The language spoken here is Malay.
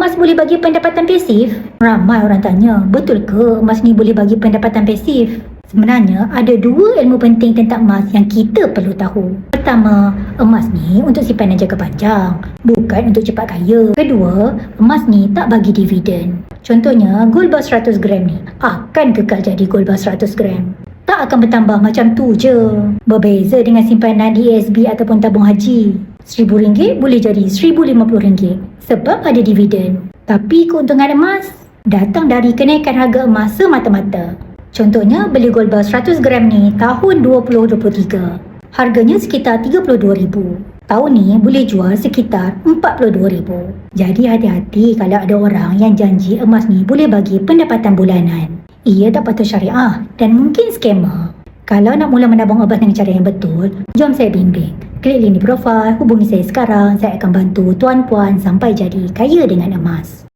emas boleh bagi pendapatan pasif? Ramai orang tanya, betul ke emas ni boleh bagi pendapatan pasif? Sebenarnya ada dua ilmu penting tentang emas yang kita perlu tahu. Pertama, emas ni untuk simpan dan jangka panjang, bukan untuk cepat kaya. Kedua, emas ni tak bagi dividen. Contohnya, gold bar 100 gram ni akan kekal jadi gold bar 100 gram. Akan bertambah macam tu je. Berbeza dengan simpanan di ASB ataupun tabung haji. RM1,000 boleh jadi RM1,050 sebab ada dividen. Tapi keuntungan emas datang dari kenaikan harga emas semata-mata. Contohnya beli gold bar 100 gram ni tahun 2023. Harganya sekitar RM32,000. Tahun ni boleh jual sekitar RM42,000. Jadi hati-hati kalau ada orang yang janji emas ni boleh bagi pendapatan bulanan. Ia tak patut syariah dan mungkin scammer. Kalau nak mula menabung emas dengan cara yang betul, jom saya bimbing. Klik link di profil, hubungi saya sekarang. Saya akan bantu tuan-puan sampai jadi kaya dengan emas.